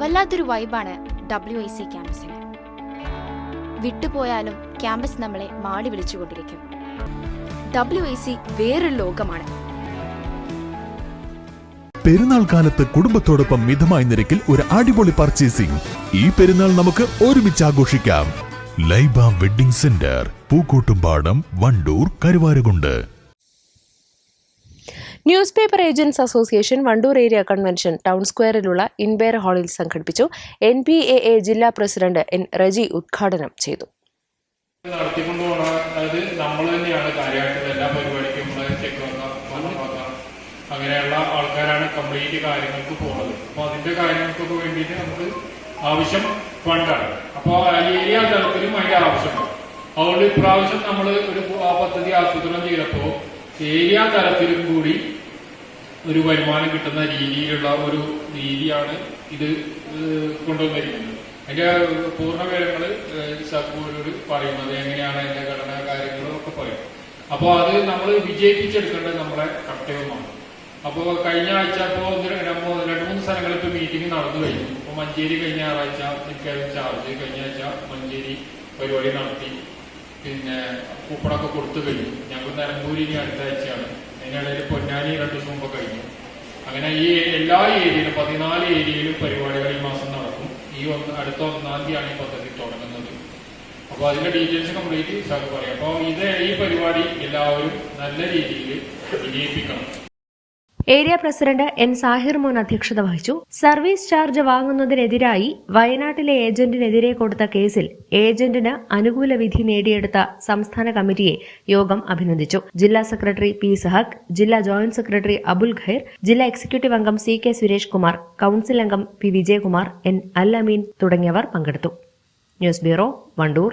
വല്ലാത്തൊരു വൈബാണ് W I C ക്യാമ്പസിന്. വിട്ടുപോയാലും ക്യാമ്പസ് നമ്മളെ മാടി വിളിച്ചുകൊണ്ടിരിക്കും. ഡബ്ല്യു ഐ സി വേറൊരു ലോകമാണ്. പെരുന്നാൾ കാലത്ത് കുടുംബത്തോടൊപ്പം മിതമായ നിരക്കിൽ ഒരു അടിപൊളി പർച്ചേസിംഗ് ഈ പെരുന്നാൾ നമുക്ക് ഒരുമിച്ച് ആഘോഷിക്കാം. Laiba wedding centre Pookkottumpadam Wandoor Karuvarakundu. News paper agents association Wandoor area convention town സ്ക്വയറിലുള്ള ഇൻബേർ ഹാളിൽ സംഘടിപ്പിച്ചു. എൻ പി എ എ ജില്ലാ പ്രസിഡന്റ് എൻ റജി ഉദ്ഘാടനം ചെയ്തു. നടത്തിക്കൊണ്ട് അതായത് നമ്മൾ തന്നെയാണ്. കാര്യമായിട്ട് എല്ലാ പരിപാടിക്കും അങ്ങനെയുള്ള ആൾക്കാരാണ് കംപ്ലീറ്റ് കാര്യങ്ങൾക്ക് പോകുന്നത്. അപ്പോൾ അതിന്റെ കാര്യങ്ങൾക്കൊക്കെ വേണ്ടിയിട്ട് നമുക്ക് ആവശ്യം ഫണ്ടാണ്. അപ്പോൾ ഏരിയ തലത്തിലും അതിന്റെ ആവശ്യമുണ്ട്. അതുകൊണ്ട് ഇപ്രാവശ്യം നമ്മൾ ഒരു ആ പദ്ധതി ആസൂത്രണം ചെയ്തപ്പോൾ ഏരിയ തലത്തിലും കൂടി ഒരു വരുമാനം കിട്ടുന്ന രീതിയിലുള്ള ഒരു രീതിയാണ് ഇത് കൊണ്ടുവന്നിരിക്കുന്നത്. അതിന്റെ പൂർണ വിവരങ്ങൾ സർക്കൂരോട് പറയുന്നത് എങ്ങനെയാണ് അതിന്റെ ഘടന കാര്യങ്ങളും ഒക്കെ പറയും. അപ്പോൾ അത് നമ്മൾ വിജയിപ്പിച്ചെടുക്കേണ്ടത് നമ്മളെ കർത്തവ്യമാണ്. അപ്പോൾ കഴിഞ്ഞ ആഴ്ച ഇപ്പോൾ രണ്ട് മൂന്ന് രണ്ട് മൂന്ന് സ്ഥലങ്ങളിൽ ഇപ്പോൾ മീറ്റിംഗ് നടന്നു കഴിഞ്ഞു. ഇപ്പോൾ മഞ്ചേരി കഴിഞ്ഞ ഞായറാഴ്ച എനിക്കായിരുന്നു ചാർജ് കഴിഞ്ഞ ആഴ്ച മഞ്ചേരി പരിപാടി നടത്തി. പിന്നെ കൂപ്പണൊക്കെ കൊടുത്തു കഴിഞ്ഞു. ഞങ്ങൾ നിലമ്പൂരി ഇനി അടുത്ത ആഴ്ചയാണ്. അതിനിടയിൽ പൊന്നാനി രണ്ടു ദിവസം മുമ്പ് കഴിഞ്ഞു. അങ്ങനെ ഈ എല്ലാ ഏരിയയിലും പതിനാല് ഏരിയയിലും പരിപാടികൾ ഈ മാസം നടക്കും. ഈ ഒന്ന് അടുത്ത ഒന്നാം തീയതിയാണ് ഈ പദ്ധതി തുടങ്ങുന്നത്. അപ്പോൾ അതിന്റെ ഡീറ്റെയിൽസ് കംപ്ലീറ്റ് സാർ പറയാം. അപ്പോൾ ഇത് ഈ പരിപാടി എല്ലാവരും നല്ല രീതിയിൽ വിജയിപ്പിക്കണം. Area president N Sahir Mon അധ്യക്ഷത വഹിച്ചു. സർവീസ് ചാർജ് വാങ്ങുന്നതിനെതിരായി വയനാട്ടിലെ ഏജന്റിനെതിരെ കൊടുത്ത കേസിൽ ഏജന്റിന് അനുകൂല വിധി നേടിയെടുത്ത സംസ്ഥാന കമ്മിറ്റിയെ യോഗം അഭിനന്ദിച്ചു. ജില്ലാ സെക്രട്ടറി പി സഹക് ജില്ലാ ജോയിന്റ് സെക്രട്ടറി അബുൽ ഖൈർ ജില്ലാ എക്സിക്യൂട്ടീവ് അംഗം C K Suresh Kumar council അംഗം പി വിജയകുമാർ എൻ അൽ അമീൻ തുടങ്ങിയവർ പങ്കെടുത്തു. News bureau Wandoor.